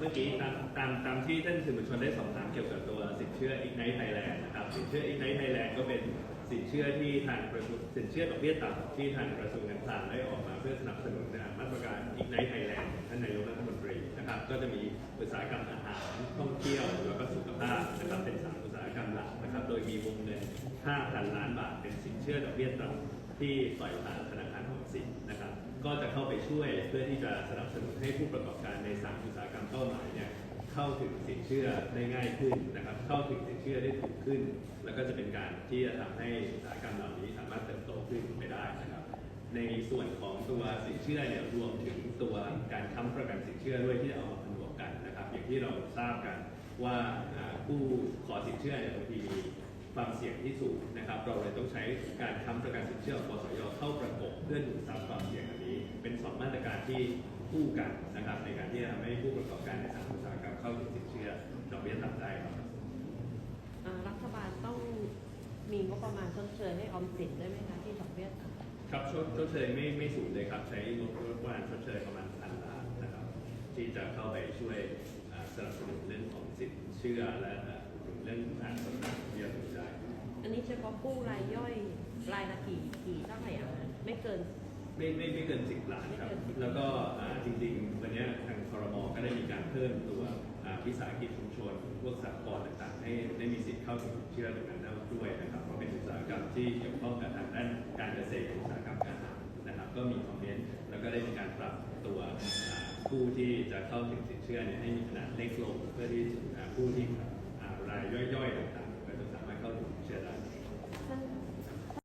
เมื่อกี้ตามตามตามที่ท่านสื่อมวลชนได้สอบถามเกี่ยวกับตัวสินเชื่อ Ignite Thailand นะครับสินเชื่อ Ignite Thailand ก็เป็นสินเชื่อที่ทางกระทรวงสินเชื่อดอกเบี้ยต่ำที่ทางกระทรวงการคลังได้ออกมาเพื่อสนับสนุนนมาตรการ Ignite Thailand ท่านนายกรัฐมนตรีนะครับก็จะมีอุตสาหกรรมอาหารท่องเที่ยวแล้วก็สุขภาพนะครับเป็นสามอุตสาหกรรมหลักนะครับโดยมีวงเงิน 5,000 ล้านบาทเป็นสินเชื่อดอกเบี้ยต่ำที่ปล่อยผ่านธนาคารออมสินนะครับ ก็จะเข้าไปช่วยเพื่อที่จะสนับสนุนให้ผู้ประกอบการในสามอุตสาหกรรมเป้าหมายเนี่ยเข้าถึงสินเชื่อได้ง่ายขึ้นนะครับ เข้าถึงสินเชื่อได้ถูกขึ้น แล้วก็จะเป็นการที่จะทำให้อุตสาหกรรมเหล่านี้สามารถเติบโตขึ้นไปได้นะครับ ในส่วนของตัวสินเชื่อเนี่ยรวมถึงตัวการค้ำประกันสินเชื่อด้วยที่เอามาผนวกกันนะครับ อย่างที่เราทราบกันว่าผู้ขอสินเชื่อเนี่ยบางทีมีความเสี่ยงที่สูงนะครับ เราเลยต้องใช้การค้ำประกันสินเชื่อของกสยเข้าประกบเพื่อดูดซับความเสี่ยง สองมาตรการที่คู่กันนะครับ ในการที่จะทำให้ผู้ประกอบการในสามอุตสาหกรรมเข้าถึงสินเชื่อดอกเบี้ยต่ำได้ครับอ่ารัฐบาลต้องมีงบประมาณชดเชยให้ออมสินด้วยไหมคะที่ดอกเบี้ยต่ำครับชดชดเชยไม่ไม่สูงเลยครับใช้งบประมาณชดเชยประมาณพันล้านนะครับ ที่จะเข้าไปช่วยอ่าสนับสนุนเรื่องของสินเชื่อและอ่าอุดหนุนเรื่องการลดดอกเบี้ยถูกได้อันนี้เฉพาะกู้รายย่อยรายละกี่กี่เท่าไหร่อะไม่เกิน ไม่ไม่ไม่เกินสิบล้านครับไม่เกิน10แล้วก็อ่าจริงๆ วันเนี้ยทางคอรมอก็ได้มีการเพิ่มตัวอ่าวิสาหกิจชุมชน พวกสหกรณ์ต่างๆ ให้ได้มีสิทธิ์เข้าถึงสินเชื่อตรงนั้นได้ด้วยนะครับเพราะเป็นอุตสาหกรรมที่เกี่ยวข้องกับทางด้านการเกษตรอุตสาหกรรมการอาหารนะครับ ก็มีคอมเมนต์แล้วก็ได้มีการปรับตัวอ่าผู้ที่จะเข้าถึงสินเชื่อเนี่ยให้มีขนาดเล็กลงเพื่อที่อ่าผู้ที่อ่ารายย่อยๆต่างๆ